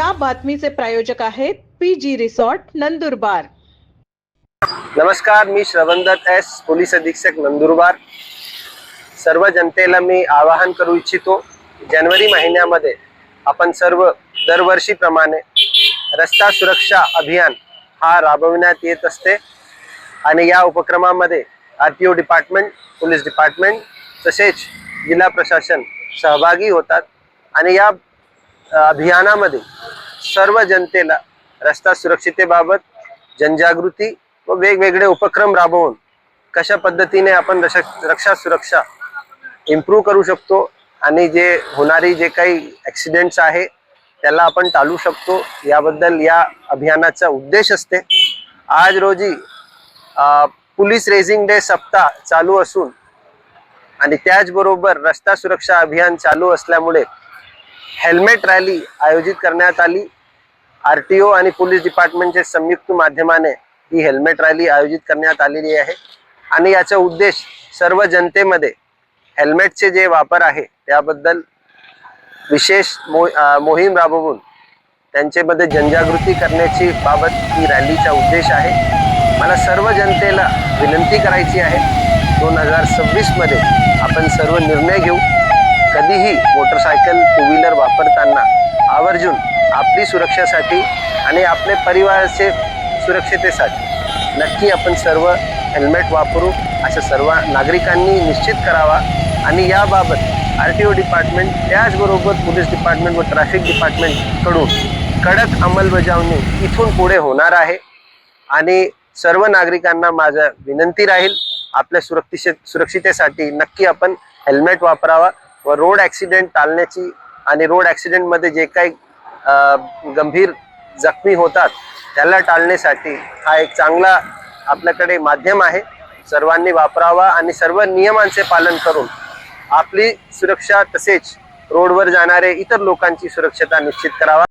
या बातमीचे प्रायोजक आहेत पी जी रिसॉर्ट नंदुरबार. नमस्कार मी श्रवणदत्त एस पोलीस अधीक्षक नंदुरबार. सर्व जनतेला मी आवाहन करू इच्छितो जानेवारी महिन्यामध्ये आपण सर्व दरवर्षीप्रमाणे रस्ता सुरक्षा अभियान हा राबविण्यात येत असते आणि या उपक्रमामध्ये R T O department police department तसेच जिल्हा प्रशासन सहभागी होतात. आणि या अभियानामध्ये सर्व जनतेला रस्ता सुरक्षितेबाबत जनजागृती व वेगवेगळे उपक्रम राबवून कशा पद्धतीने आपण रक्षा रक्षा सुरक्षा इम्प्रूव्ह करू शकतो आणि जे होणारी जे काही ॲक्सिडेंट्स आहे त्याला आपण टाळू शकतो याबद्दल या अभियानाचा उद्देश असते. आज रोजी पोलीस रेझिंग डे सप्ताह चालू असून आणि त्याचबरोबर रस्ता सुरक्षा अभियान चालू असल्यामुळे हेल्मेट रॅली आयोजित करण्यात आली. आर टी ओ आणि पोलीस डिपार्टमेंटच्या संयुक्त माध्यमाने ही हेल्मेट रॅली आयोजित करण्यात आलेली आहे. आणि याचा उद्देश सर्व जनतेमध्ये हेल्मेटचे जे वापर आहे त्याबद्दल विशेष मो मोहीम राबवून त्यांच्यामध्ये जनजागृती करण्याची बाबत ही रॅलीचा उद्देश आहे. मला सर्व जनतेला विनंती करायची आहे दोन हजार सव्वीसमध्ये आपण सर्व निर्णय घेऊ. कधीही मोटरसायकल टू व्हीलर वापरताना आवर्जून आपली सुरक्षेसाठी आणि आपले परिवाराचे सुरक्षितेसाठी नक्की आपण सर्व हेल्मेट वापरू अशा सर्व नागरिकांनी निश्चित करावा. आणि याबाबत आर टी ओ डिपार्टमेंट त्याचबरोबर पोलीस डिपार्टमेंट व ट्रॅफिक डिपार्टमेंटकडून कडक अंमलबजावणी इथून पुढे होणार आहे. आणि सर्व नागरिकांना माझं विनंती राहील आपल्या सुरक्षिते सुरक्षितेसाठी नक्की आपण हेल्मेट वापरावा. व रोड ॲक्सिडेंट टाळण्याची आणि रोड ॲक्सिडेंटमध्ये जे काही गंभीर जखमी होतात त्याला टाळण्यासाठी हा एक चांगला आपल्याकडे माध्यम आहे. सर्वांनी वापरावा आणि सर्व नियमांचे पालन करून आपली सुरक्षा तसेच रोडवर जाणारे इतर लोकांची सुरक्षता निश्चित करावा.